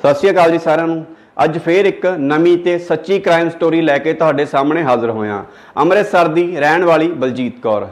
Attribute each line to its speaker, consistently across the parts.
Speaker 1: ਸਤਿ ਸ਼੍ਰੀ ਅਕਾਲ ਜੀ ਸਾਰਿਆਂ ਨੂੰ। ਅੱਜ ਫੇਰ ਇੱਕ ਨਵੀਂ ਤੇ ਸੱਚੀ ਕ੍ਰਾਈਮ ਸਟੋਰੀ ਲੈ ਕੇ ਤੁਹਾਡੇ ਸਾਹਮਣੇ ਹਾਜ਼ਰ ਹੋਇਆ। ਅੰਮ੍ਰਿਤਸਰ ਦੀ ਰਹਿਣ ਵਾਲੀ ਬਲਜੀਤ ਕੌਰ।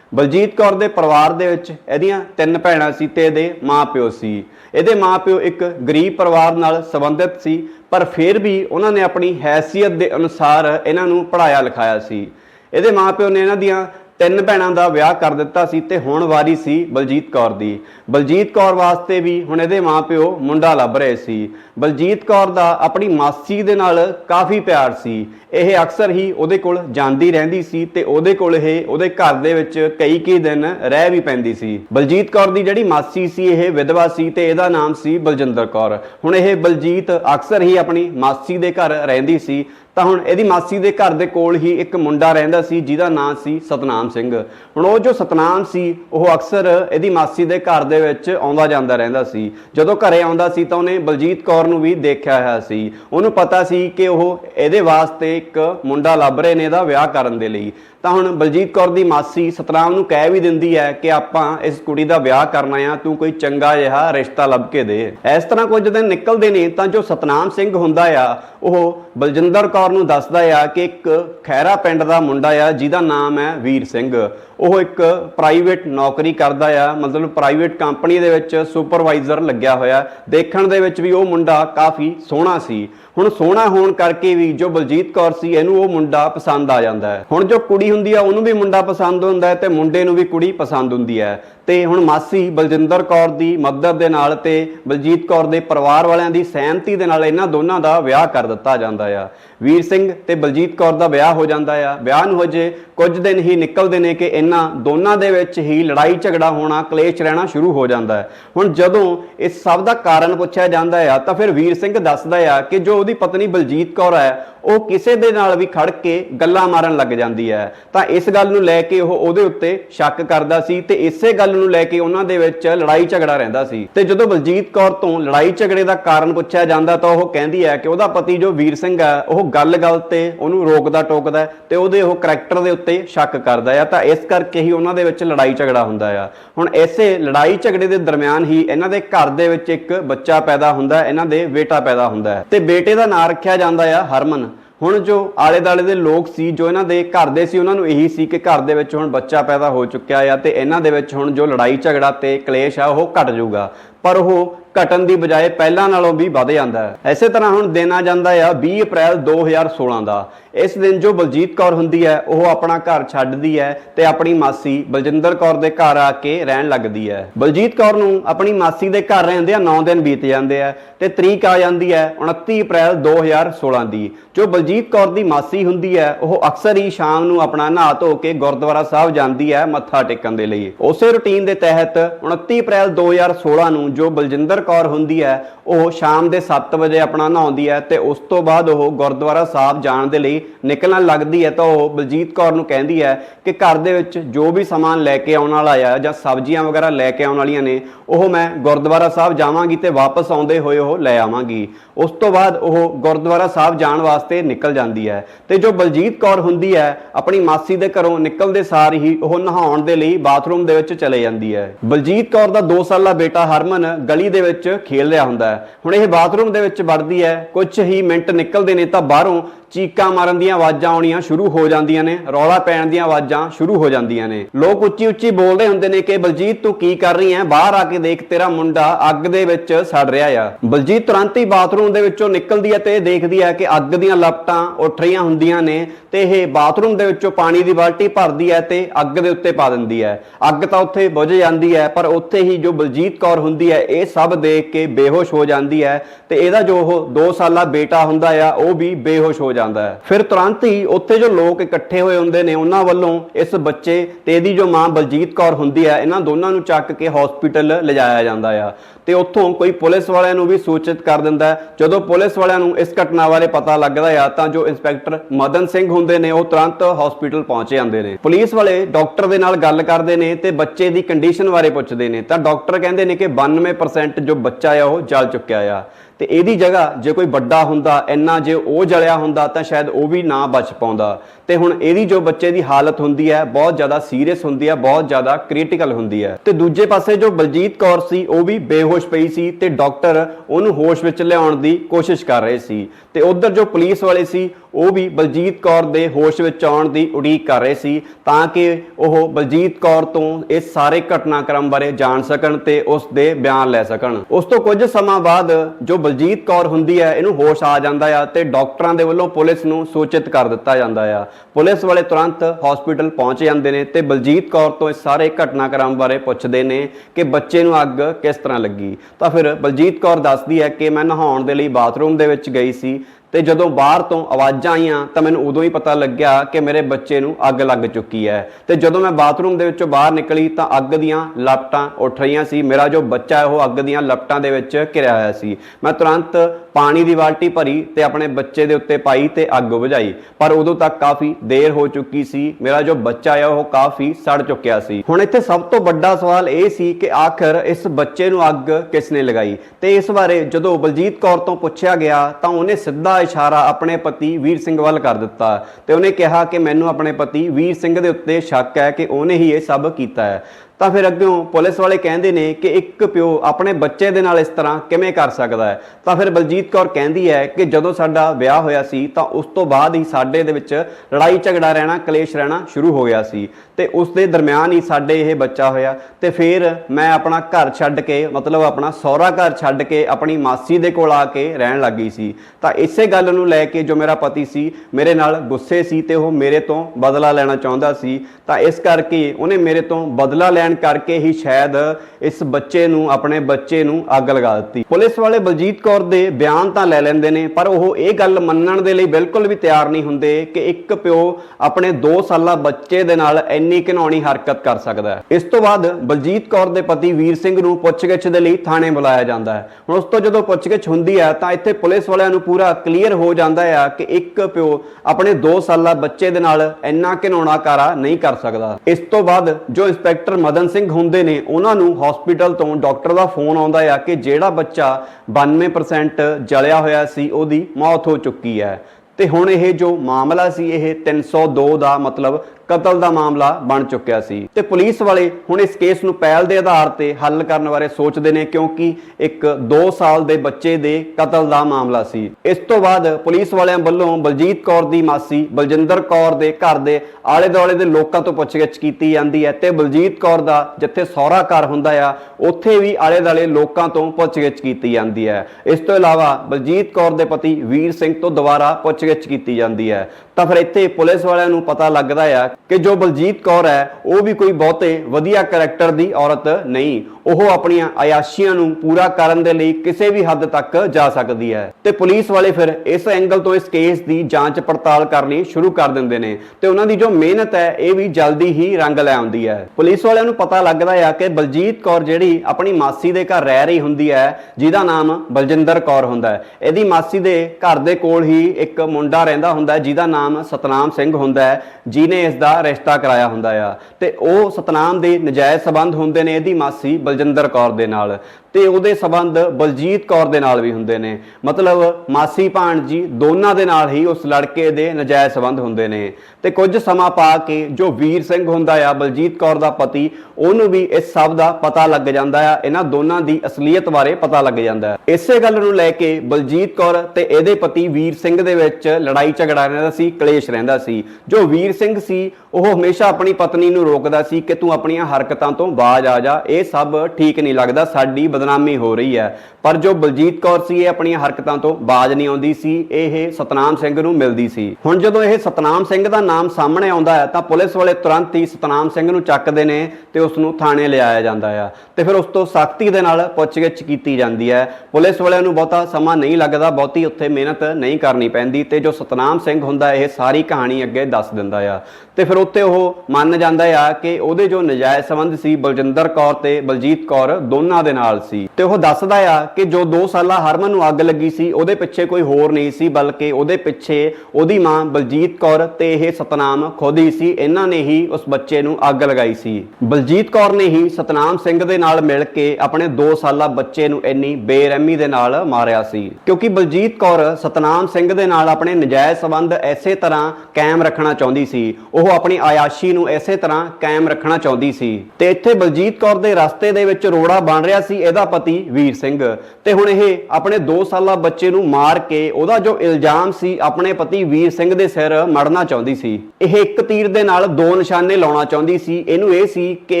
Speaker 1: ਬਲਜੀਤ ਕੌਰ ਦੇ ਪਰਿਵਾਰ ਦੇ ਵਿੱਚ ਇਹਦੀਆਂ ਤਿੰਨ ਭੈਣਾਂ ਸੀ ਤੇ ਇਹਦੇ ਮਾਪਿਓ ਸੀ। ਇਹਦੇ ਮਾਪਿਓ ਇੱਕ ਗਰੀਬ ਪਰਿਵਾਰ ਨਾਲ ਸੰਬੰਧਿਤ ਸੀ, ਪਰ ਫਿਰ ਵੀ ਉਹਨਾਂ ਨੇ ਆਪਣੀ ਹੈਸੀਅਤ ਦੇ ਅਨੁਸਾਰ ਇਹਨਾਂ ਨੂੰ ਪੜਾਇਆ ਲਿਖਾਇਆ ਸੀ। ਇਹਦੇ ਮਾਪਿਓ ਨੇ ਇਹਨਾਂ ਦੀਆਂ ਤਿੰਨ ਭੈਣਾਂ ਦਾ ਵਿਆਹ ਕਰ ਦਿੱਤਾ ਸੀ ਤੇ ਹੁਣ ਵਾਰੀ ਸੀ ਬਲਜੀਤ ਕੌਰ ਦੀ। ਬਲਜੀਤ ਕੌਰ ਵਾਸਤੇ ਵੀ ਹੁਣ ਇਹਦੇ ਮਾਪਿਓ ਮੁੰਡਾ ਲੱਭ ਰਹੇ ਸੀ। ਬਲਜੀਤ ਕੌਰ ਦਾ ਆਪਣੀ ਮਾਸੀ ਦੇ ਨਾਲ ਕਾਫੀ ਪਿਆਰ ਸੀ। ਇਹ ਅਕਸਰ ਹੀ ਉਹਦੇ ਕੋਲ ਜਾਂਦੀ ਰਹਿੰਦੀ ਸੀ ਤੇ ਉਹਦੇ ਕੋਲ ਇਹ ਉਹਦੇ ਘਰ ਦੇ ਵਿੱਚ ਕਈ ਕਈ ਦਿਨ ਰਹਿ ਵੀ ਪੈਂਦੀ ਸੀ। ਬਲਜੀਤ ਕੌਰ ਦੀ ਜਿਹੜੀ ਮਾਸੀ ਸੀ, ਇਹ ਵਿਧਵਾ ਸੀ ਤੇ ਇਹਦਾ ਨਾਮ ਸੀ ਬਲਜਿੰਦਰ ਕੌਰ। ਹੁਣ ਇਹ ਬਲਜੀਤ ਅਕਸਰ ਹੀ ਆਪਣੀ ਮਾਸੀ ਦੇ ਘਰ ਰਹਿੰਦੀ ਸੀ ਤਾਂ ਹੁਣ ਇਹਦੀ ਮਾਸੀ ਦੇ ਘਰ ਦੇ ਕੋਲ ਹੀ ਇੱਕ ਮੁੰਡਾ ਰਹਿੰਦਾ ਸੀ, ਜਿਹਦਾ ਨਾਂ ਸੀ ਸਤਨਾਮ ਸਿੰਘ। ਹੁਣ ਉਹ ਜੋ ਸਤਨਾਮ ਸੀ, ਉਹ ਅਕਸਰ ਇਹਦੀ ਮਾਸੀ ਦੇ ਘਰ ਦੇ ਵਿੱਚ ਆਉਂਦਾ ਜਾਂਦਾ ਰਹਿੰਦਾ ਸੀ। ਜਦੋਂ ਘਰੇ ਆਉਂਦਾ ਸੀ ਤਾਂ ਉਹਨੇ ਬਲਜੀਤ ਕੌਰ ਨੂੰ ਵੀ ਦੇਖਿਆ ਹੋਇਆ ਸੀ। ਉਹਨੂੰ ਪਤਾ ਸੀ ਕਿ ਉਹ ਇਹਦੇ ਵਾਸਤੇ ਇੱਕ ਮੁੰਡਾ ਲੱਭ ਰਹੇ ਨੇ ਇਹਦਾ ਵਿਆਹ ਕਰਨ ਦੇ ਲਈ। ਤਾਂ ਹੁਣ ਬਲਜੀਤ ਕੌਰ ਦੀ ਮਾਸੀ ਸਤਨਾਮ ਨੂੰ ਕਹਿ ਵੀ ਦਿੰਦੀ ਹੈ ਕਿ ਆਪਾਂ ਇਸ ਕੁੜੀ ਦਾ ਵਿਆਹ ਕਰਨਾ ਆ ਤੂੰ ਕੋਈ ਚੰਗਾ ਜਿਹਾ ਰਿਸ਼ਤਾ ਲੱਭ ਕੇ ਦੇ। ਇਸ ਤਰ੍ਹਾਂ ਕੁਝ ਦਿਨ ਨਿਕਲਦੇ ਨੇ, ਤਾਂ ਜੋ ਸਤਨਾਮ ਸਿੰਘ ਹੁੰਦਾ ਆ, ਉਹ ਬਲਜਿੰਦਰ ਕੌਰ ਨੂੰ ਦੱਸਦਾ ਆ ਕਿ ਇੱਕ ਖੈਰਾ ਪਿੰਡ ਦਾ ਮੁੰਡਾ ਆ, ਜਿਹਦਾ ਨਾਮ ਹੈ ਵੀਰ ਸਿੰਘ। ਉਹ ਇੱਕ ਪ੍ਰਾਈਵੇਟ ਨੌਕਰੀ ਕਰਦਾ ਆ, ਮਤਲਬ ਪ੍ਰਾਈਵੇਟ ਕੰਪਨੀ ਦੇ ਵਿੱਚ ਸੁਪਰਵਾਈਜ਼ਰ ਲੱਗਿਆ ਹੋਇਆ। ਦੇਖਣ ਦੇ ਵਿੱਚ ਵੀ ਉਹ ਮੁੰਡਾ ਕਾਫੀ ਸੋਹਣਾ ਸੀ। ਹੁਣ ਸੋਹਣਾ ਹੋਣ ਕਰਕੇ ਵੀ ਜੋ ਬਲਜੀਤ ਕੌਰ ਸੀ, ਇਹਨੂੰ ਉਹ ਮੁੰਡਾ ਪਸੰਦ ਆ ਜਾਂਦਾ ਹੈ। ਹੁਣ ਜੋ ਕੁੜੀ ਹੁੰਦੀ ਆ, ਉਹਨੂੰ ਵੀ ਮੁੰਡਾ ਪਸੰਦ ਹੁੰਦਾ ਹੈ ਤੇ ਮੁੰਡੇ ਨੂੰ ਵੀ ਕੁੜੀ ਪਸੰਦ ਹੁੰਦੀ ਹੈ। ਤੇ ਹੁਣ ਮਾਸੀ ਬਲਜਿੰਦਰ ਕੌਰ ਦੀ ਮਦਦ ਦੇ ਨਾਲ ਤੇ ਬਲਜੀਤ ਕੌਰ ਦੇ ਪਰਿਵਾਰ ਵਾਲਿਆਂ ਦੀ ਸਹਿਮਤੀ ਦੇ ਨਾਲ ਇਹਨਾਂ ਦੋਨਾਂ ਦਾ ਵਿਆਹ ਕਰ ਦਿੱਤਾ ਜਾਂਦਾ ਆ। ਵੀਰ ਸਿੰਘ ਤੇ ਬਲਜੀਤ ਕੌਰ ਦਾ ਵਿਆਹ ਹੋ ਜਾਂਦਾ ਆ। ਵਿਆਹ ਨੂੰ ਹਜੇ ਕੁਝ ਦਿਨ ਹੀ ਨਿਕਲਦੇ ਨੇ ਕਿ ਇਹਨਾਂ ਦੋਨਾਂ ਦੇ ਵਿੱਚ ਹੀ ਲੜਾਈ ਝਗੜਾ ਹੋਣਾ, ਕਲੇਸ਼ ਰਹਿਣਾ ਸ਼ੁਰੂ ਹੋ ਜਾਂਦਾ ਹੈ। ਹੁਣ ਜਦੋਂ ਇਸ ਸਭ ਦਾ ਕਾਰਨ ਪੁੱਛਿਆ ਜਾਂਦਾ ਆ, ਤਾਂ ਫਿਰ ਵੀਰ ਸਿੰਘ ਦੱਸਦਾ ਆ ਕਿ ਜੋ ਉਹਦੀ ਪਤਨੀ ਬਲਜੀਤ ਕੌਰ ਹੈ, ਉਹ ਕਿਸੇ ਦੇ ਨਾਲ ਵੀ ਖੜ ਕੇ ਗੱਲਾਂ ਮਾਰਨ ਲੱਗ ਜਾਂਦੀ ਹੈ। ਤਾਂ ਇਸ ਗੱਲ ਨੂੰ ਲੈ ਕੇ ਉਹ ਉਹਦੇ ਉੱਤੇ ਸ਼ੱਕ ਕਰਦਾ ਸੀ ਤੇ ਇਸੇ ਗੱਲ ਨੂੰ ਲੈ ਕੇ ਉਹਨਾਂ ਦੇ ਵਿੱਚ ਲੜਾਈ ਝਗੜਾ ਰਹਿੰਦਾ ਸੀ। ਤੇ ਜਦੋਂ ਬਲਜੀਤ ਕੌਰ ਤੋਂ ਲੜਾਈ ਝਗੜੇ ਦਾ ਕਾਰਨ ਪੁੱਛਿਆ ਜਾਂਦਾ ਤਾਂ ਉਹ ਕਹਿੰਦੀ ਹੈ ਕਿ ਉਹਦਾ ਪਤੀ ਜੋ ਵੀਰ ਸਿੰਘ ਹੈ, ਉਹ ਗੱਲ-ਗੱਲ ਤੇ ਉਹਨੂੰ ਰੋਕਦਾ, ਟੋਕਦਾ ਤੇ ਉਹਦੇ ਉਹ ਕਰੈਕਟਰ ਦੇ ਉੱਤੇ ਸ਼ੱਕ ਕਰਦਾ ਆ ਤਾਂ ਇਸ ਕਰਕੇ ਹੀ ਉਹਨਾਂ ਦੇ ਵਿੱਚ ਲੜਾਈ ਝਗੜਾ ਹੁੰਦਾ ਆ। ਹੁਣ ਐਸੇ ਲੜਾਈ ਝਗੜੇ ਦੇ ਦਰਮਿਆਨ ਹੀ ਇਹਨਾਂ ਦੇ ਘਰ ਦੇ ਵਿੱਚ ਇੱਕ ਬੱਚਾ ਪੈਦਾ ਹੁੰਦਾ ਇਹਨਾਂ ਦੇ ਬੇਟਾ ਪੈਦਾ ਹੁੰਦਾ ਹੈ। ਤੇ ਬੇਟੇ ਦਾ ਨਾਂ ਰੱਖਿਆ ਜਾਂਦਾ ਆ ਹਰਮਨ। ਹੁਣ ਜੋ ਆਲੇ ਦਾਲੇ ਦੇ ਲੋਕ ਸੀ, ਜੋ ਇਹਨਾਂ ਦੇ ਘਰ ਦੇ ਸੀ, ਉਹਨਾਂ ਨੂੰ ਇਹੀ ਸੀ ਕਿ ਘਰ ਦੇ ਵਿੱਚ ਹੁਣ ਬੱਚਾ ਪੈਦਾ ਹੋ ਚੁੱਕਿਆ ਆ ਤੇ ਇਹਨਾਂ ਦੇ ਵਿੱਚ ਹੁਣ ਜੋ ਲੜਾਈ ਝਗੜਾ ਤੇ ਕਲੇਸ਼ ਆ, ਉਹ ਘਟ ਜਾਊਗਾ। ਪਰ ਉਹ ਘਟਣ ਦੀ ਬਜਾਏ ਪਹਿਲਾਂ ਨਾਲੋਂ ਵੀ ਵਧ ਜਾਂਦਾ ਹੈ। ਐਸੇ ਤਰ੍ਹਾਂ ਹੁਣ ਦਿਨ ਆ ਜਾਂਦਾ ਆ 20 ਅਪ੍ਰੈਲ 2016 ਦਾ। ਇਸ ਦਿਨ ਜੋ ਬਲਜੀਤ ਕੌਰ ਹੁੰਦੀ ਹੈ, ਉਹ ਆਪਣਾ ਘਰ ਛੱਡਦੀ ਹੈ ਤੇ ਆਪਣੀ ਮਾਸੀ ਬਲਜਿੰਦਰ ਕੌਰ ਦੇ ਘਰ ਆ ਕੇ ਰਹਿਣ ਲੱਗਦੀ ਹੈ। ਬਲਜੀਤ ਕੌਰ ਨੂੰ ਆਪਣੀ ਮਾਸੀ ਦੇ ਘਰ ਰਹਿੰਦੇ ਆ 9 ਦਿਨ ਬੀਤ ਜਾਂਦੇ ਆ ਤੇ ਤਰੀਕ ਆ ਜਾਂਦੀ ਹੈ 29 ਅਪ੍ਰੈਲ 2016 ਦੀ। ਜੋ ਬਲਜੀਤ ਕੌਰ ਦੀ ਮਾਸੀ ਹੁੰਦੀ ਹੈ, ਉਹ ਅਕਸਰ ਹੀ ਸ਼ਾਮ ਨੂੰ ਆਪਣਾ ਨਹਾ ਧੋ ਕੇ ਗੁਰਦੁਆਰਾ ਸਾਹਿਬ ਜਾਂਦੀ ਹੈ ਮੱਥਾ ਟੇਕਣ ਦੇ ਲਈ। ਉਸੇ ਰੁਟੀਨ ਦੇ ਤਹਿਤ 29 ਅਪ੍ਰੈਲ 2016 ਨੂੰ ਜੋ ਬਲਜਿੰਦਰ ਕੌਰ ਹੁੰਦੀ ਹੈ, ਉਹ ਸ਼ਾਮ ਦੇ 7 ਵਜੇ ਆਪਣਾ ਨਹਾਉਂਦੀ ਹੈ ਤੇ ਉਸ ਤੋਂ ਬਾਅਦ ਉਹ ਗੁਰਦੁਆਰਾ ਸਾਹਿਬ ਜਾਣ ਦੇ ਲਈ ਨਿਕਲਣ ਲੱਗਦੀ ਹੈ ਤਾਂ ਉਹ ਬਲਜੀਤ ਕੌਰ ਨੂੰ ਕਹਿੰਦੀ ਹੈ ਕਿ ਘਰ ਦੇ ਵਿੱਚ ਜੋ ਵੀ ਸਮਾਨ ਲੈ ਕੇ ਆਉਣ ਵਾਲਾ ਆ ਜਾਂ ਸਬਜ਼ੀਆਂ ਵਗੈਰਾ ਲੈ ਕੇ ਆਉਣ ਵਾਲੀਆਂ ਨੇ, ਉਹ ਮੈਂ ਗੁਰਦੁਆਰਾ ਸਾਹਿਬ ਜਾਵਾਂਗੀ ਤੇ ਵਾਪਸ ਆਉਂਦੇ ਹੋਏ ਉਹ ਲੈ ਆਵਾਂਗੀ। ਉਸ ਤੋਂ ਬਾਅਦ ਉਹ ਗੁਰਦੁਆਰਾ ਸਾਹਿਬ ਜਾਣ ਵਾਸਤੇ ਨਿਕਲ ਜਾਂਦੀ ਹੈ ਤੇ ਜੋ ਬਲਜੀਤ ਕੌਰ ਹੁੰਦੀ ਹੈ, ਆਪਣੀ ਮਾਸੀ ਦੇ ਘਰੋਂ ਨਿਕਲਦੇ ਸਾਰ ਹੀ ਉਹ ਨਹਾਉਣ ਦੇ ਲਈ ਬਾਥਰੂਮ ਦੇ ਵਿੱਚ ਚਲੇ ਜਾਂਦੀ ਹੈ। ਬਲਜੀਤ ਕੌਰ ਦਾ 2 ਸਾਲਾ ਬੇਟਾ ਹਰਮਨ ਗਲੀ ਦੇ ਵਿੱਚ ਖੇਲ ਰਿਹਾ ਹੁੰਦਾ ਹੈ। ਹੁਣ ਇਹ ਬਾਥਰੂਮ ਦੇ ਵਿੱਚ ਵੜਦੀ ਹੈ। ਕੁਝ ਹੀ ਮਿੰਟ ਨਿਕਲਦੇ ਨੇ ਤਾਂ ਬਾਹਰੋਂ ਚੀਕਾਂ ਮਾਰਨ ਦੀਆਂ ਆਵਾਜ਼ਾਂ ਆਉਣੀਆਂ ਸ਼ੁਰੂ ਹੋ ਜਾਂਦੀਆਂ ਨੇ। ਰੌਲਾ ਪੈਣ ਦੀਆਂ ਆਵਾਜ਼ਾਂ ਸ਼ੁਰੂ ਹੋ ਜਾਂਦੀਆਂ ਨੇ। ਲੋਕ ਉੱਚੀ ਉੱਚੀ ਬੋਲਦੇ ਹੁੰਦੇ ਨੇ ਕਿ, ਬਲਜੀਤ, ਤੂੰ ਕੀ ਕਰ ਰਹੀ ਹੈ? ਬਾਹਰ ਆ ਕੇ ਦੇਖ, ਤੇਰਾ ਮੁੰਡਾ ਅੱਗ ਦੇ ਵਿੱਚ ਸੜ ਰਿਹਾ ਆ। ਬਲਜੀਤ ਤੁਰੰਤ ਹੀ ਬਾਥਰੂਮ ਦੇ ਵਿੱਚੋਂ ਨਿਕਲਦੀ ਹੈ ਤੇ ਇਹ ਦੇਖਦੀ ਹੈ ਕਿ ਅੱਗ ਦੀਆਂ ਲਪਟਾਂ ਉੱਠ ਰਹੀਆਂ ਹੁੰਦੀਆਂ ਨੇ ਤੇ ਇਹ ਬਾਥਰੂਮ ਦੇ ਵਿੱਚੋਂ ਪਾਣੀ ਦੀ ਬਾਲਟੀ ਭਰਦੀ ਹੈ ਤੇ ਅੱਗ ਦੇ ਉੱਤੇ ਪਾ ਦਿੰਦੀ ਹੈ। ਅੱਗ ਤਾਂ ਉੱਥੇ ਬੁਝ ਜਾਂਦੀ ਹੈ, ਪਰ ਉੱਥੇ ਹੀ ਜੋ ਬਲਜੀਤ ਕੌਰ ਹੁੰਦੀ ਹੈ, ਇਹ ਸਭ ਦੇਖ ਕੇ ਬੇਹੋਸ਼ ਹੋ ਜਾਂਦੀ ਹੈ ਤੇ ਇਹਦਾ ਜੋ ਉਹ 2 ਸਾਲਾ ਬੇਟਾ ਹੁੰਦਾ ਆ, ਉਹ ਵੀ ਬੇਹੋਸ਼ ਹੋ ਜਾਂਦਾ ਹੈ। ਫਿਰ ਤੁਰੰਤ ਹੀ ਉੱਥੇ ਜੋ ਲੋਕ ਇਕੱਠੇ ਹੋਏ ਹੁੰਦੇ ਨੇ, ਉਹਨਾਂ ਵੱਲੋਂ ਇਸ ਬੱਚੇ ਤੇ ਇਹਦੀ ਜੋ ਮਾਂ ਬਲਜੀਤ ਕੌਰ ਹੁੰਦੀ ਹੈ, ਇਹਨਾਂ ਦੋਨਾਂ ਨੂੰ ਚੱਕ ਕੇ ਹਸਪੀਟਲ ਲਿਜਾਇਆ ਜਾਂਦਾ ਆ। ਤੇ ਉੱਥੋਂ ਕੋਈ ਪੁਲਿਸ ਵਾਲਿਆਂ ਨੂੰ ਵੀ ਸੂਚਿਤ ਕਰ ਦਿੰਦਾ ਜਦੋਂ ਪੁਲਿਸ ਵਾਲਿਆਂ ਨੂੰ ਇਸ ਘਟਨਾ ਬਾਰੇ ਪਤਾ ਲੱਗਦਾ ਆ, ਤਾਂ ਜੋ ਇੰਸਪੈਕਟਰ ਮਦਨ ਸਿੰਘ ਹੁੰਦੇ ਨੇ, ਉਹ ਤੁਰੰਤ ਹਸਪੀਟਲ ਪਹੁੰਚ ਜਾਂਦੇ ਨੇ। ਪੁਲਿਸ ਵਾਲੇ ਡਾਕਟਰ ਦੇ ਨਾਲ ਗੱਲ ਕਰਦੇ ਨੇ ਤੇ ਬੱਚੇ ਦੀ ਕੰਡੀਸ਼ਨ ਬਾਰੇ ਪੁੱਛਦੇ ਨੇ। ਤਾਂ ਡਾਕਟਰ ਕਹਿੰਦੇ ਨੇ ਕਿ 92 92% ਜੋ ਬੱਚਾ ਆ ਉਹ ਜਲ ਚੁੱਕਿਆ ਆ। ਤੇ ਇਹਦੀ ਜਗ੍ਹਾ ਜੇ ਕੋਈ ਵੱਡਾ ਹੁੰਦਾ, ਇੰਨਾ ਜੇ ਉਹ ਜਲਿਆ ਹੁੰਦਾ ਤਾਂ ਸ਼ਾਇਦ ਉਹ ਵੀ ਨਾ ਬਚ ਪਾਉਂਦਾ। ਤੇ ਹੁਣ ਇਹਦੀ ਜੋ ਬੱਚੇ ਦੀ ਹਾਲਤ ਹੁੰਦੀ ਹੈ, ਬਹੁਤ ਜ਼ਿਆਦਾ ਸੀਰੀਅਸ ਹੁੰਦੀ ਹੈ, ਬਹੁਤ ਜ਼ਿਆਦਾ ਕ੍ਰਿਟੀਕਲ ਹੁੰਦੀ ਹੈ। ਤੇ ਦੂਜੇ ਪਾਸੇ ਜੋ ਬਲਜੀਤ ਕੌਰ ਸੀ, ਉਹ ਵੀ ਬੇਹੋਸ਼ ਪਈ ਸੀ ਤੇ ਡਾਕਟਰ ਉਹਨੂੰ ਹੋਸ਼ ਵਿੱਚ ਲਿਆਉਣ ਦੀ ਕੋਸ਼ਿਸ਼ ਕਰ ਰਹੇ ਸੀ। ਤੇ ਉਧਰ ਜੋ ਪੁਲਿਸ ਵਾਲੇ ਸੀ, ਉਹ ਵੀ ਬਲਜੀਤ ਕੌਰ ਦੇ ਹੋਸ਼ ਵਿੱਚ ਆਉਣ ਦੀ ਉਡੀਕ ਕਰ ਰਹੇ ਸੀ ਤਾਂ ਕਿ ਉਹ ਬਲਜੀਤ ਕੌਰ ਤੋਂ ਇਸ ਸਾਰੇ ਘਟਨਾਕ੍ਰਮ ਬਾਰੇ ਜਾਣ ਸਕਣ ਤੇ ਉਸ ਦੇ ਬਿਆਨ ਲੈ ਸਕਣ। ਉਸ ਤੋਂ ਕੁਝ ਸਮਾਂ ਬਾਅਦ ਜੋ ਬਲਜੀਤ ਕੌਰ ਹੁੰਦੀ ਹੈ, ਇਹਨੂੰ ਹੋਸ਼ ਆ ਜਾਂਦਾ ਆ ਤੇ ਡਾਕਟਰਾਂ ਦੇ ਵੱਲੋਂ ਪੁਲਿਸ ਨੂੰ ਸੂਚਿਤ ਕਰ ਦਿੱਤਾ ਜਾਂਦਾ ਆ। ਪੁਲਿਸ ਵਾਲੇ ਤੁਰੰਤ ਹਸਪੀਟਲ ਪਹੁੰਚ ਜਾਂਦੇ ਨੇ ਤੇ ਬਲਜੀਤ ਕੌਰ ਤੋਂ ਇਸ ਸਾਰੇ ਘਟਨਾਕ੍ਰਮ ਬਾਰੇ ਪੁੱਛਦੇ ਨੇ ਕਿ ਬੱਚੇ ਨੂੰ ਅੱਗ ਕਿਸ ਤਰ੍ਹਾਂ ਲੱਗੀ। ਤਾਂ ਫਿਰ ਬਲਜੀਤ ਕੌਰ ਦੱਸਦੀ ਹੈ ਕਿ ਮੈਂ ਨਹਾਉਣ ਦੇ ਲਈ ਬਾਥਰੂਮ ਦੇ ਵਿੱਚ ਗਈ ਸੀ ਤੇ ਜਦੋਂ ਬਾਹਰ ਤੋਂ ਆਵਾਜ਼ਾਂ ਆਈਆਂ ਤਾਂ ਮੈਨੂੰ ਉਦੋਂ ਹੀ ਪਤਾ ਲੱਗਿਆ ਕਿ ਮੇਰੇ ਬੱਚੇ ਨੂੰ ਅੱਗ ਲੱਗ ਚੁੱਕੀ ਹੈ। ਤੇ ਜਦੋਂ ਮੈਂ ਬਾਥਰੂਮ ਦੇ ਵਿੱਚੋਂ ਬਾਹਰ ਨਿਕਲੀ ਤਾਂ ਅੱਗ ਦੀਆਂ ਲਪਟਾਂ ਉੱਠ ਰਹੀਆਂ ਸੀ। ਮੇਰਾ ਜੋ ਬੱਚਾ ਹੈ, ਉਹ ਅੱਗ ਦੀਆਂ ਲਪਟਾਂ ਦੇ ਵਿੱਚ ਘਿਰਿਆ ਹੋਇਆ ਸੀ। ਮੈਂ ਤੁਰੰਤ ਪਾਣੀ ਦੀ ਬਾਲਟੀ ਭਰੀ ਤੇ ਆਪਣੇ ਬੱਚੇ ਦੇ ਉੱਤੇ ਪਾਈ ਤੇ ਅੱਗ ਬੁਝਾਈ। ਪਰ ਉਦੋਂ ਤੱਕ ਕਾਫੀ ਦੇਰ ਹੋ ਚੁੱਕੀ ਸੀ। ਮੇਰਾ ਜੋ ਬੱਚਾ ਆ ਉਹ ਕਾਫੀ ਸੜ ਚੁੱਕਿਆ ਸੀ। ਹੁਣ ਇੱਥੇ ਸਭ ਤੋਂ ਵੱਡਾ ਸਵਾਲ ਇਹ ਸੀ ਕਿ ਆਖਰ ਇਸ ਬੱਚੇ ਨੂੰ ਅੱਗ ਕਿਸ ਨੇ ਲਗਾਈ? ਤੇ ਇਸ ਬਾਰੇ ਜਦੋਂ ਬਲਜੀਤ ਕੌਰ ਤੋਂ ਪੁੱਛਿਆ ਗਿਆ, ਤਾਂ ਉਹਨੇ ਸਿੱਧਾ ਇਸ਼ਾਰਾ ਆਪਣੇ ਪਤੀ ਵੀਰ ਸਿੰਘ ਵੱਲ ਕਰ ਦਿੱਤਾ ਤੇ ਉਹਨੇ ਕਿਹਾ ਕਿ ਮੈਨੂੰ ਆਪਣੇ ਪਤੀ ਵੀਰ ਸਿੰਘ ਦੇ ਉੱਤੇ ਸ਼ੱਕ ਹੈ ਕਿ ਉਹਨੇ ਹੀ ਇਹ ਸਭ ਕੀਤਾ ਹੈ। ਤਾਂ ਫਿਰ ਅੱਗੋਂ ਪੁਲਿਸ ਵਾਲੇ ਕਹਿੰਦੇ ਨੇ ਕਿ ਇੱਕ ਪਿਓ ਆਪਣੇ ਬੱਚੇ ਦੇ ਨਾਲ ਇਸ ਤਰ੍ਹਾਂ ਕਿਵੇਂ ਕਰ ਸਕਦਾ ਹੈ? ਤਾਂ ਫਿਰ ਬਲਜੀਤ ਕੌਰ ਕਹਿੰਦੀ ਹੈ ਕਿ ਜਦੋਂ ਸਾਡਾ ਵਿਆਹ ਹੋਇਆ ਸੀ, ਤਾਂ ਉਸ ਤੋਂ ਬਾਅਦ ਹੀ ਸਾਡੇ ਦੇ ਵਿੱਚ ਲੜਾਈ ਝਗੜਾ ਰਹਿਣਾ, ਕਲੇਸ਼ ਰਹਿਣਾ ਸ਼ੁਰੂ ਹੋ ਗਿਆ ਸੀ ਤੇ ਉਸ ਦੇ ਦਰਮਿਆਨ ਹੀ ਸਾਡੇ ਇਹ ਬੱਚਾ ਹੋਇਆ ਤੇ ਫਿਰ ਮੈਂ ਆਪਣਾ ਘਰ ਛੱਡ ਕੇ, ਮਤਲਬ ਆਪਣਾ ਸਹੁਰਾ ਘਰ ਛੱਡ ਕੇ ਆਪਣੀ ਮਾਸੀ ਦੇ ਕੋਲ ਆ ਕੇ ਰਹਿਣ ਲੱਗੀ ਸੀ। ਤਾਂ ਇਸੇ ਗੱਲ ਨੂੰ ਲੈ ਕੇ ਜੋ ਮੇਰਾ ਪਤੀ ਸੀ, ਮੇਰੇ ਨਾਲ ਗੁੱਸੇ ਸੀ ਤੇ ਉਹ ਮੇਰੇ ਤੋਂ ਬਦਲਾ ਲੈਣਾ ਚਾਹੁੰਦਾ ਸੀ। ਤਾਂ ਇਸ ਕਰਕੇ ਉਹਨੇ ਮੇਰੇ ਤੋਂ ਬਦਲਾ ਲੈਣ ਕਰਕੇ ਹੀ ਸ਼ਾਇਦ ਇਸ ਬੱਚੇ ਨੂੰ, ਆਪਣੇ ਬੱਚੇ ਨੂੰ ਅੱਗ ਲਗਾ ਦਿੱਤੀ। ਪੁਲਿਸ ਵਾਲੇ ਬਲਜੀਤ ਕੌਰ ਦੇ ਬਿਆਨ ਤਾਂ ਲੈ ਲੈਂਦੇ ਨੇ, ਪਰ ਉਹ ਇਹ ਗੱਲ ਮੰਨਣ ਦੇ ਲਈ ਬਿਲਕੁਲ ਵੀ ਤਿਆਰ ਨਹੀਂ ਹੁੰਦੇ ਕਿ ਇੱਕ ਪਿਓ ਆਪਣੇ 2 ਸਾਲਾ ਬੱਚੇ ਦੇ ਨਾਲ ਇੰਨੀ ਘਿਨੌਣੀ ਹਰਕਤ ਕਰ ਸਕਦਾ ਹੈ। ਇਸ ਤੋਂ ਬਾਅਦ ਬਲਜੀਤ ਕੌਰ ਦੇ ਪਤੀ ਵੀਰ ਸਿੰਘ ਨੂੰ ਪੁੱਛਗਿੱਛ ਦੇ ਲਈ ਥਾਣੇ ਬੁਲਾਇਆ ਜਾਂਦਾ ਹੈ। ਹੁਣ ਉਸ ਤੋਂ ਜਦੋਂ ਪੁੱਛਗਿੱਛ ਹੁੰਦੀ ਹੈ, ਤਾਂ ਇੱਥੇ ਪੁਲਿਸ ਵਾਲਿਆਂ ਨੂੰ ਪੂਰਾ ਕਲੀਅਰ ਹੋ ਜਾਂਦਾ ਹੈ ਕਿ ਇੱਕ ਪਿਓ ਆਪਣੇ 2 ਸਾਲਾ ਬੱਚੇ ਦੇ ਨਾਲ ਇੰਨਾ ਘਿਨਾਉਣਾ ਕਾਰਾ ਨਹੀਂ ਕਰ ਸਕਦਾ। ਇਸ ਤੋਂ ਬਾਅਦ ਜੋ ਇੰਸਪੈਕਟਰ ਮਦਨ ਸਿੰਘ ਹੁੰਦੇ ਨੇ, ਉਹਨਾਂ ਨੂੰ ਹਸਪੀਟਲ ਤੋਂ ਡਾਕਟਰ ਦਾ ਫੋਨ ਆਉਂਦਾ ਆ ਕਿ ਜਿਹੜਾ ਬੱਚਾ 92% ਜਲਿਆ ਹੋਇਆ ਸੀ, ਉਹਦੀ ਮੌਤ ਹੋ ਚੁੱਕੀ ਹੈ। ਤੇ ਹੁਣ ਇਹ ਜੋ ਮਾਮਲਾ ਸੀ, ਇਹ 302 ਦਾ ਮਤਲਬ ਕਤਲ ਦਾ ਮਾਮਲਾ ਬਣ ਚੁੱਕਿਆ ਸੀ। ਤੇ ਪੁਲਿਸ ਵਾਲੇ ਹੁਣ ਇਸ ਕੇਸ ਨੂੰ ਪਹਿਲ ਦੇ ਆਧਾਰ ਤੇ ਹੱਲ ਕਰਨ ਬਾਰੇ ਸੋਚਦੇ ਨੇ, ਕਿਉਂਕਿ ਇੱਕ 2 ਸਾਲ ਦੇ ਬੱਚੇ ਦੇ ਕਤਲ ਦਾ ਮਾਮਲਾ ਸੀ। ਇਸ ਤੋਂ ਬਾਅਦ ਪੁਲਿਸ ਵਾਲਿਆਂ ਵੱਲੋਂ ਬਲਜੀਤ ਕੌਰ ਦੀ ਮਾਸੀ ਬਲਜਿੰਦਰ ਕੌਰ ਦੇ ਘਰ ਦੇ ਆਲੇ ਦੁਆਲੇ ਦੇ ਲੋਕਾਂ ਤੋਂ ਪੁੱਛਗਿੱਛ ਕੀਤੀ ਜਾਂਦੀ ਹੈ ਤੇ ਬਲਜੀਤ ਕੌਰ ਦਾ ਜਿੱਥੇ ਸਹੁਰਾ ਘਰ ਹੁੰਦਾ ਆ, ਉੱਥੇ ਵੀ ਆਲੇ ਦੁਆਲੇ ਲੋਕਾਂ ਤੋਂ ਪੁੱਛਗਿੱਛ ਕੀਤੀ ਜਾਂਦੀ ਹੈ। ਇਸ ਤੋਂ ਇਲਾਵਾ ਬਲਜੀਤ ਕੌਰ ਦੇ ਪਤੀ ਵੀਰ ਸਿੰਘ ਤੋਂ ਦੁਬਾਰਾ ਪੁੱਛਗਿੱਛ ਕੀਤੀ ਜਾਂਦੀ ਹੈ। ਤਾਂ ਫਿਰ ਇੱਥੇ ਪੁਲਿਸ ਵਾਲਿਆਂ ਨੂੰ ਪਤਾ ਲੱਗਦਾ ਆ ਕਿ ਜੋ ਬਲਜੀਤ ਕੌਰ ਹੈ, ਉਹ ਵੀ ਕੋਈ ਬਹੁਤੇ ਵਧੀਆ ਕੈਰੈਕਟਰ ਦੀ ਔਰਤ ਨਹੀਂ। ਉਹ ਆਪਣੀਆਂ ਆਯਾਸ਼ੀਆਂ ਨੂੰ ਪੂਰਾ ਕਰਨ ਦੇ ਲਈ ਕਿਸੇ ਵੀ ਹੱਦ ਤੱਕ ਜਾ ਸਕਦੀ ਹੈ। ਤੇ ਪੁਲਿਸ ਵਾਲੇ ਫਿਰ ਇਸ ਐਂਗਲ ਤੋਂ ਇਸ ਕੇਸ ਦੀ ਜਾਂਚ ਪੜਤਾਲ ਕਰਨੀ ਸ਼ੁਰੂ ਕਰ ਦਿੰਦੇ ਨੇ। ਤੇ ਉਹਨਾਂ ਦੀ ਜੋ ਮਿਹਨਤ ਹੈ, ਇਹ ਵੀ ਜਲਦੀ ਹੀ ਰੰਗ ਲੈ ਆਉਂਦੀ ਹੈ। ਪੁਲਿਸ ਵਾਲਿਆਂ ਨੂੰ ਪਤਾ ਲੱਗਦਾ ਹੈ ਕਿ ਬਲਜੀਤ ਕੌਰ ਜਿਹੜੀ ਆਪਣੀ ਮਾਸੀ ਦੇ ਘਰ ਰਹਿ ਰਹੀ ਹੁੰਦੀ ਹੈ, ਜਿਹਦਾ ਨਾਮ ਬਲਜਿੰਦਰ ਕੌਰ ਹੁੰਦਾ ਹੈ। ਇਹਦੀ ਮਾਸੀ ਦੇ ਘਰ ਦੇ ਕੋਲ ਹੀ ਇੱਕ ਮੁੰਡਾ ਰਹਿੰਦਾ ਹੁੰਦਾ ਹੈ, ਜਿਹਦਾ ਨਾਮ ਸਤਨਾਮ ਸਿੰਘ ਹੁੰਦਾ ਹੈ ਜਿਨੇ ਇਸ ਦਾ ਰਿਸ਼ਤਾ ਕਰਾਇਆ ਹੁੰਦਾ ਆ। ਤੇ ਉਹ ਸਤਨਾਮ ਦੇ ਨਜਾਇਜ਼ ਸਬੰਧ ਹੁੰਦੇ ਨੇ ਇਹਦੀ ਮਾਸੀ ਬਲਜਿੰਦਰ ਕੌਰ ਦੇ ਨਾਲ। ਤੇ ਉਹਦੇ ਸਬੰਧ ਬਲਜੀਤ ਕੌਰ ਦੇ ਨਾਲ ਵੀ ਹੁੰਦੇ ਨੇ। ਮਤਲਬ ਮਾਸੀ ਭਾਣਜੀ ਦੋਨਾਂ ਦੇ ਨਾਲ ਹੀ ਉਸ ਲੜਕੇ ਦੇ ਨਜਾਇਜ਼ ਸਬੰਧ ਹੁੰਦੇ ਨੇ। ਤੇ ਕੁਝ ਸਮਾਂ ਪਾ ਕੇ ਜੋ ਵੀਰ ਸਿੰਘ ਹੁੰਦਾ ਆ, ਬਲਜੀਤ ਕੌਰ ਦਾ ਪਤੀ, ਉਹਨੂੰ ਵੀ ਇਸ ਸਭ ਦਾ ਪਤਾ ਲੱਗ ਜਾਂਦਾ ਆ। ਇਹਨਾਂ ਦੋਨਾਂ ਦੀ ਅਸਲੀਅਤ ਬਾਰੇ ਪਤਾ ਲੱਗ ਜਾਂਦਾ ਹੈ ਇਸੇ ਗੱਲ ਨੂੰ ਲੈ ਕੇ ਬਲਜੀਤ ਕੌਰ ਤੇ ਇਹਦੇ ਪਤੀ ਵੀਰ ਸਿੰਘ ਦੇ ਵਿੱਚ ਲੜਾਈ ਝਗੜਾ ਰਹਿੰਦਾ ਸੀ, ਕਲੇਸ਼ ਰਹਿੰਦਾ ਸੀ। ਜੋ ਵੀਰ ਸਿੰਘ ਸੀ, ਉਹ ਹਮੇਸ਼ਾ ਆਪਣੀ ਪਤਨੀ ਨੂੰ ਰੋਕਦਾ ਸੀ ਕਿ ਤੂੰ ਆਪਣੀਆਂ ਹਰਕਤਾਂ ਤੋਂ ਬਾਜ਼ ਆ ਜਾ। ਇਹ ਸਭ ਠੀਕ ਨਹੀਂ ਲੱਗਦਾ, ਸਾਡੀ ਬਦਨਾਮੀ ਹੋ ਰਹੀ ਹੈ। ਪਰ ਜੋ ਬਲਜੀਤ ਕੌਰ ਸੀ, ਇਹ ਆਪਣੀਆਂ ਹਰਕਤਾਂ ਤੋਂ ਬਾਜ਼ ਨਹੀਂ ਆਉਂਦੀ ਸੀ। ਇਹ ਸਤਨਾਮ ਸਿੰਘ ਨੂੰ ਮਿਲਦੀ ਸੀ। ਹੁਣ ਜਦੋਂ ਇਹ ਸਤਨਾਮ ਸਿੰਘ ਦਾ ਨਾਮ ਸਾਹਮਣੇ ਆਉਂਦਾ ਹੈ, ਤਾਂ ਪੁਲਿਸ ਵਾਲੇ ਤੁਰੰਤ ਹੀ ਸਤਨਾਮ ਸਿੰਘ ਨੂੰ ਚੱਕਦੇ ਨੇ ਤੇ ਉਸ ਨੂੰ ਥਾਣੇ ਲਿਆਇਆ ਜਾਂਦਾ ਆ। ਤੇ ਫਿਰ ਉਸ ਤੋਂ ਸਖਤੀ ਦੇ ਨਾਲ ਪੁੱਛਗਿੱਛ ਕੀਤੀ ਜਾਂਦੀ ਹੈ। ਪੁਲਿਸ ਵਾਲਿਆਂ ਨੂੰ ਬਹੁਤਾ ਸਮਾਂ ਨਹੀਂ ਲੱਗਦਾ, ਬਹੁਤੀ ਉੱਥੇ ਮਿਹਨਤ ਨਹੀਂ ਕਰਨੀ ਪੈਂਦੀ ਤੇ ਜੋ ਸਤਨਾਮ ਸਿੰਘ ਹੁੰਦਾ, ਇਹ ਸਾਰੀ ਕਹਾਣੀ ਅੱਗੇ ਦੱਸ ਦਿੰਦਾ ਆ। ਤੇ ਫਿਰ ਉੱਥੇ ਉਹ ਮੰਨ ਜਾਂਦਾ ਆ ਕਿ ਉਹਦੇ ਜੋ ਨਜਾਇਜ਼ ਸੰਬੰਧ ਸੀ, ਬਲਜਿੰਦਰ ਕੌਰ ਤੇ ਬਲਜੀਤ ਕੌਰ ਦੋਨਾਂ ਦੇ ਨਾਲ ਸੀ। ਤੇ ਉਹ ਦੱਸਦਾ ਆ ਕਿ ਜੋ 2 ਸਾਲਾ ਹਰਮਨ ਨੂੰ ਅੱਗ ਲੱਗੀ ਸੀ, ਉਹਦੇ ਪਿੱਛੇ ਕੋਈ ਹੋਰ ਨਹੀਂ ਸੀ, ਬਲਕਿ ਉਹਦੇ ਪਿੱਛੇ ਉਹਦੀ ਮਾਂ ਬਲਜੀਤ ਕੌਰ ਤੇ ਇਹ ਸਤਨਾਮ ਖੁਦ ਹੀ ਸੀ। ਇਹਨਾਂ ਨੇ ਹੀ ਉਸ ਬੱਚੇ ਨੂੰ ਅੱਗ ਲਗਾਈ ਸੀ। ਬਲਜੀਤ ਕੌਰ ਨੇ ਹੀ ਸਤਨਾਮ ਸਿੰਘ ਦੇ ਨਾਲ ਮਿਲ ਕੇ ਆਪਣੇ 2 ਸਾਲਾ ਬੱਚੇ ਨੂੰ ਇੰਨੀ ਬੇਰਹਿਮੀ ਦੇ ਨਾਲ ਮਾਰਿਆ ਸੀ। ਕਿਉਂਕਿ ਬਲਜੀਤ ਕੌਰ ਸਤਨਾਮ ਸਿੰਘ ਦੇ ਨਾਲ ਆਪਣੇ ਨਜਾਇਜ਼ ਸਬੰਧ ਐਸੇ ਤਰ੍ਹਾਂ ਕਾਇਮ ਰੱਖਣਾ ਚਾਹੁੰਦੀ ਸੀ। ਉਹ ਆਪਣੀ ਆਯਾਸ਼ੀ ਨੂੰ ਐਸੇ ਤਰ੍ਹਾਂ ਕਾਇਮ ਰੱਖਣਾ ਚਾਹੁੰਦੀ ਸੀ। ਤੇ ਇੱਥੇ ਬਲਜੀਤ ਕੌਰ ਦੇ ਰਸਤੇ ਦੇ ਵਿੱਚ ਰੋੜਾ ਬਣ ਰਿਹਾ ਸੀ। ਇਹਦਾ ਪਤੀ ਵੀਰ ਸਿੰਘ। ਤੇ ਹੁਣ ਇਹ ਆਪਣੇ 2 ਸਾਲਾ ਬੱਚੇ ਨੂੰ ਮਾਰ ਕੇ ਉਹਦਾ ਜੋ ਇਲਜ਼ਾਮ ਸੀ, ਆਪਣੇ ਪਤੀ ਵੀਰ ਸਿੰਘ ਦੇ ਸਿਰ ਮੜਨਾ ਚਾਹੁੰਦੀ ਸੀ। ਇਹ ਇੱਕ ਤੀਰ ਦੇ ਨਾਲ ਦੋ ਨਿਸ਼ਾਨੇ ਲਾਉਣਾ ਚਾਹੁੰਦੀ ਸੀ। ਇਹਨੂੰ ਇਹ ਸੀ ਕਿ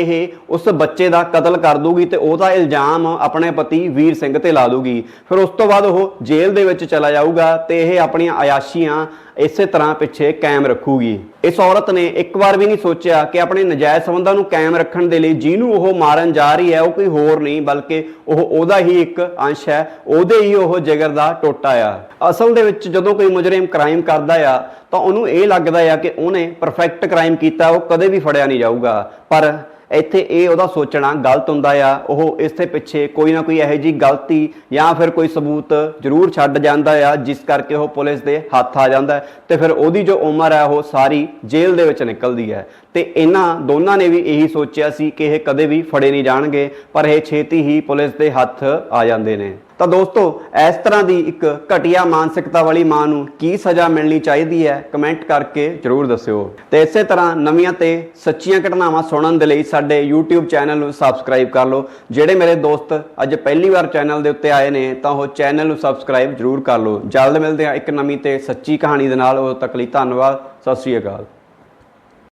Speaker 1: ਇਹ ਉਸ ਬੱਚੇ ਦਾ ਕਤਲ ਕਰ ਦੂਗੀ ਤੇ ਉਹਦਾ ਇਲਜ਼ਾਮ ਆਪਣੇ ਪਤੀ ਵੀਰ ਸਿੰਘ ਤੇ ਲਾ ਦੂਗੀ। ਫਿਰ ਉਸ ਤੋਂ ਬਾਅਦ ਉਹ ਜੇਲ੍ਹ ਦੇ ਵਿੱਚ ਚਲਾ ਜਾਊਗਾ ਤੇ ਇਹ ਆਪਣੀਆਂ ਆਯਾਸ਼ੀਆਂ ਇਸੇ ਤਰ੍ਹਾਂ ਪਿੱਛੇ ਕਾਇਮ ਰੱਖੂਗੀ। ਇਸ ਔਰਤ ਨੇ ਇੱਕ ਵਾਰ ਵੀ ਨਹੀਂ ਸੋਚਿਆ ਕਿ ਆਪਣੇ ਨਜਾਇਜ਼ ਸੰਬੰਧਾਂ ਨੂੰ ਕਾਇਮ ਰੱਖਣ ਦੇ ਲਈ ਜਿਹਨੂੰ ਉਹ ਮਾਰਨ ਜਾ ਰਹੀ ਹੈ, ਉਹ ਕੋਈ ਹੋਰ ਨਹੀਂ, ਬਲਕਿ ਉਹ ਉਹਦਾ ਹੀ ਇੱਕ ਅੰਸ਼ ਹੈ, ਉਹਦੇ ਹੀ ਉਹ ਜਿਗਰ ਦਾ ਟੋਟਾ ਆ। ਅਸਲ ਦੇ ਵਿੱਚ ਜਦੋਂ ਕੋਈ ਮੁਜਰਮ ਕ੍ਰਾਈਮ ਕਰਦਾ ਆ, ਤਾਂ ਉਹਨੂੰ ਇਹ ਲੱਗਦਾ ਆ ਕਿ ਉਹਨੇ ਪਰਫੈਕਟ ਕ੍ਰਾਈਮ ਕੀਤਾ, ਉਹ ਕਦੇ ਵੀ ਫੜਿਆ ਨਹੀਂ ਜਾਊਗਾ। ਪਰ ਇੱਥੇ ਇਹ ਉਹਦਾ ਸੋਚਣਾ ਗਲਤ ਹੁੰਦਾ ਆ, ਉਹ ਇਸ ਦੇ ਪਿੱਛੇ ਕੋਈ ਨਾ ਕੋਈ ਇਹੋ ਜੀ ਗਲਤੀ ਜਾਂ ਫਿਰ ਕੋਈ ਸਬੂਤ ਜ਼ਰੂਰ ਛੱਡ ਜਾਂਦਾ ਆ, ਜਿਸ ਕਰਕੇ ਉਹ ਪੁਲਿਸ ਦੇ ਹੱਥ ਆ ਜਾਂਦਾ ਹੈ ਤੇ ਫਿਰ ਉਹਦੀ ਜੋ ਉਮਰ ਹੈ, ਉਹ ਸਾਰੀ ਜੇਲ੍ਹ ਦੇ ਵਿੱਚ ਨਿਕਲਦੀ ਹੈ। ਤੇ ਇਹਨਾਂ ਦੋਨਾਂ ਨੇ ਵੀ ਇਹੀ ਸੋਚਿਆ ਸੀ ਕਿ ਇਹ ਕਦੇ ਵੀ ਫੜੇ ਨਹੀਂ ਜਾਣਗੇ, ਪਰ ਇਹ ਛੇਤੀ ਹੀ ਪੁਲਿਸ ਦੇ ਹੱਥ ਆ ਜਾਂਦੇ ਨੇ। ਤਾਂ ਦੋਸਤੋ, ਇਸ ਤਰ੍ਹਾਂ ਦੀ ਇੱਕ ਘਟੀਆ ਮਾਨਸਿਕਤਾ ਵਾਲੀ ਮਾਂ ਨੂੰ ਕੀ ਸਜ਼ਾ ਮਿਲਣੀ ਚਾਹੀਦੀ ਹੈ ਕਮੈਂਟ ਕਰਕੇ ਜਰੂਰ ਦੱਸਿਓ। ਤੇ ਇਸੇ ਤਰ੍ਹਾਂ ਨਵੀਆਂ ਤੇ ਸੱਚੀਆਂ ਘਟਨਾਵਾਂ ਸੁਣਨ ਦੇ ਲਈ ਸਾਡੇ YouTube ਚੈਨਲ ਨੂੰ ਸਬਸਕ੍ਰਾਈਬ ਕਰ ਲਓ। ਜਿਹੜੇ ਮੇਰੇ ਦੋਸਤ ਅੱਜ ਪਹਿਲੀ ਵਾਰ ਚੈਨਲ ਦੇ ਉੱਤੇ ਆਏ ਨੇ, ਤਾਂ ਉਹ ਚੈਨਲ ਨੂੰ ਸਬਸਕ੍ਰਾਈਬ ਜਰੂਰ ਕਰ ਲਓ। ਜਲਦ ਮਿਲਦੇ ਹਾਂ ਇੱਕ ਨਵੀਂ ਤੇ ਸੱਚੀ ਕਹਾਣੀ ਦੇ ਨਾਲ। ਉਦੋਂ ਤੱਕ ਲਈ ਧੰਨਵਾਦ। ਸਤਿ ਸ਼੍ਰੀ ਅਕਾਲ।